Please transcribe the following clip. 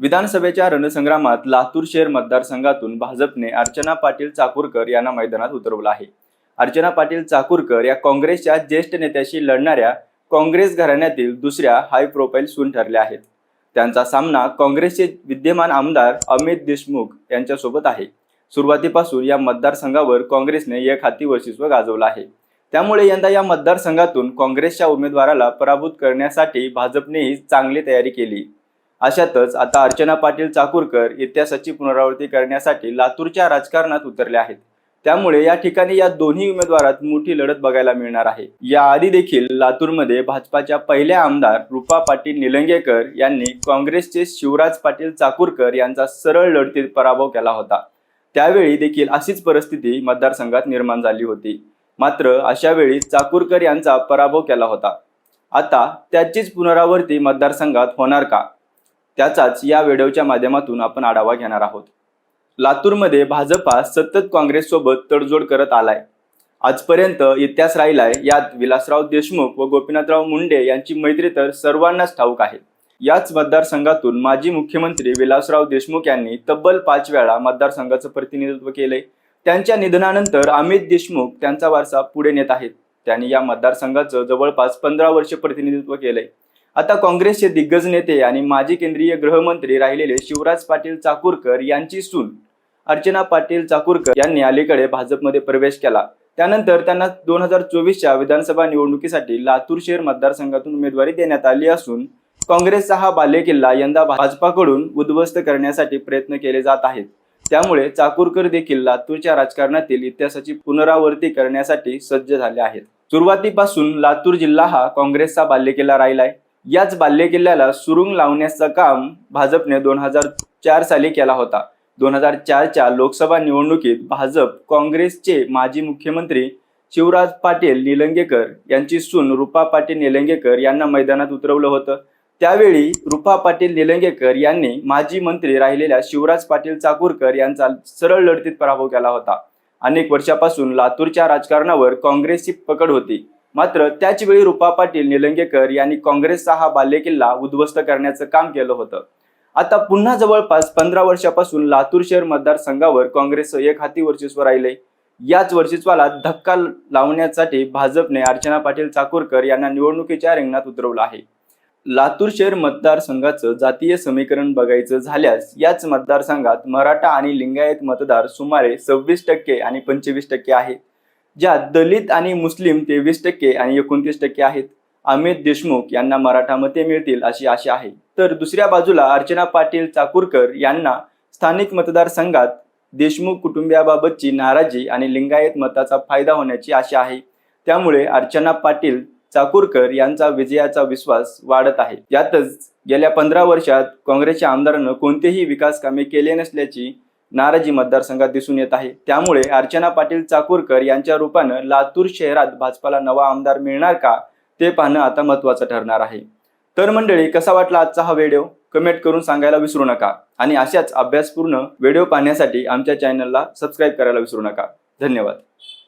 विधानसभेच्या रणसंग्रामात लातूर शहर मतदारसंघातून भाजपने अर्चना पाटील चाकूरकर यांना मैदानात उतरवलं आहे. अर्चना पाटील चाकूरकर या काँग्रेसच्या ज्येष्ठ नेत्याशी लढणाऱ्या काँग्रेस घराण्यातील दुसऱ्या हाय प्रोफाईल सून ठरल्या आहेत. त्यांचा सामना काँग्रेसचे विद्यमान आमदार अमित देशमुख यांच्यासोबत आहे. सुरुवातीपासून या मतदारसंघावर काँग्रेसने एक हाती वर्चस्व गाजवलं आहे. त्यामुळे यंदा या मतदारसंघातून काँग्रेसच्या उमेदवाराला पराभूत करण्यासाठी भाजपनेही चांगली तयारी केली. अशातच आता अर्चना पाटील चाकूरकर इतिहासाची पुनरावृत्ती करण्यासाठी लातूरच्या राजकारणात उतरले आहेत. त्यामुळे या ठिकाणी या दोन्ही उमेदवारात मोठी लढत बघायला मिळणार आहे. या आधी देखील लातूरमध्ये भाजपाच्या पहिल्या आमदार रुपा पाटील निलंगेकर यांनी काँग्रेसचे शिवराज पाटील चाकूरकर यांचा सरळ लढतीत पराभव केला होता. त्यावेळी देखील अशीच परिस्थिती मतदारसंघात निर्माण झाली होती. मात्र अशा वेळी चाकूरकर यांचा पराभव केला होता. आता त्याचीच पुनरावृत्ती मतदारसंघात होणार का? त्याचाच या व्हिडिओच्या माध्यमातून आपण आढावा घेणार आहोत. लातूरमध्ये भाजपा सतत काँग्रेससोबत तडजोड करत आलाय. आजपर्यंत इतिहास राहिलाय यात विलासराव देशमुख व गोपीनाथराव मुंडे यांची मैत्री तर सर्वांनाच ठाऊक आहे. याच मतदारसंघातून माजी मुख्यमंत्री विलासराव देशमुख यांनी तब्बल पाच वेळा मतदारसंघाचं प्रतिनिधित्व केले त्यांच्या निधनानंतर अमित देशमुख त्यांचा वारसा पुढे नेत आहेत. त्यांनी या मतदारसंघाचं जवळपास पंधरा वर्ष प्रतिनिधित्व केलंय. आता काँग्रेसचे दिग्गज नेते आणि माजी केंद्रीय गृहमंत्री राहिलेले शिवराज पाटील चाकूरकर यांची सून. अर्चना पाटील चाकूरकर यांनी अलीकडे भाजपमध्ये प्रवेश केला. त्यानंतर त्यांना दोन हजार चोवीसच्या विधानसभा निवडणुकीसाठी लातूर शहर मतदारसंघातून उमेदवारी देण्यात आली असून काँग्रेसचा हा बालेकिल्ला यंदा भाजपाकडून उद्ध्वस्त करण्यासाठी प्रयत्न केले जात आहेत. त्यामुळे चाकूरकर देखील लातूरच्या राजकारणातील इतिहासाची पुनरावृत्ती करण्यासाठी सज्ज झाले आहेत. सुरुवातीपासून लातूर जिल्हा हा काँग्रेसचा बालेकिल्ला राहिलाय. याच बाल्यकिल्ल्याला सुरुंग लावण्याचं काम भाजपने दोन हजार चार साली केला होता. दोन हजार चारच्या लोकसभा निवडणुकीत भाजप काँग्रेसचे माजी मुख्यमंत्री शिवराज पाटील निलंगेकर यांची सून रुपा पाटील निलंगेकर यांना मैदानात उतरवलं होतं. त्यावेळी रुपा पाटील निलंगेकर यांनी माजी मंत्री राहिलेल्या शिवराज पाटील चाकूरकर यांचा सरळ लढतीत पराभव केला होता. अनेक वर्षापासून लातूरच्या राजकारणावर काँग्रेसची पकड होती. मात्र त्याचवेळी रुपा पाटील निलंगेकर यांनी काँग्रेसचा हा बालेकिल्ला उद्ध्वस्त करण्याचं काम केलं होतं. आता पुन्हा जवळपास पंधरा वर्षापासून लातूर शहर मतदारसंघावर काँग्रेसचं एक हाती वर्चस्व राहिले याच वर्चस्वाला धक्का लावण्यासाठी भाजपने अर्चना पाटील चाकूरकर यांना निवडणुकीच्या रिंगणात उतरवलं आहे. लातूर शहर मतदारसंघाचं जातीय समीकरण बघायचं झाल्यास याच मतदारसंघात मराठा आणि लिंगायत मतदार सुमारे सव्वीस टक्के आणि पंचवीस टक्के आहेत ज्यात दलित आणि मुस्लिम तेवीस टक्के आणि एकोणतीस टक्के आहेत. अमित देशमुख यांना मराठा मते मिळतील अशी आशा आहे. तर दुसऱ्या बाजूला अर्चना पाटील चाकूरकर यांना स्थानिक मतदारसंघात देशमुख कुटुंबियाबाबतची नाराजी आणि लिंगायत मताचा फायदा होण्याची आशा आहे. त्यामुळे अर्चना पाटील चाकूरकर यांचा विजयाचा विश्वास वाढत आहे. यातच गेल्या पंधरा वर्षात काँग्रेसच्या आमदारानं कोणतेही विकास कामे केले नसल्याची नाराजी मतदारसंघात दिसून येत आहे. त्यामुळे अर्चना पाटील चाकूरकर यांच्या रूपानं लातूर शहरात भाजपाला नवा आमदार मिळणार का ते पाहणं आता महत्वाचं ठरणार आहे. तर मंडळी कसा वाटला आजचा हा व्हिडिओ? कमेंट करून सांगायला विसरू नका. आणि अशाच अभ्यासपूर्ण व्हिडिओ पाहण्यासाठी आमच्या चॅनलला सबस्क्राईब करायला विसरू नका. धन्यवाद.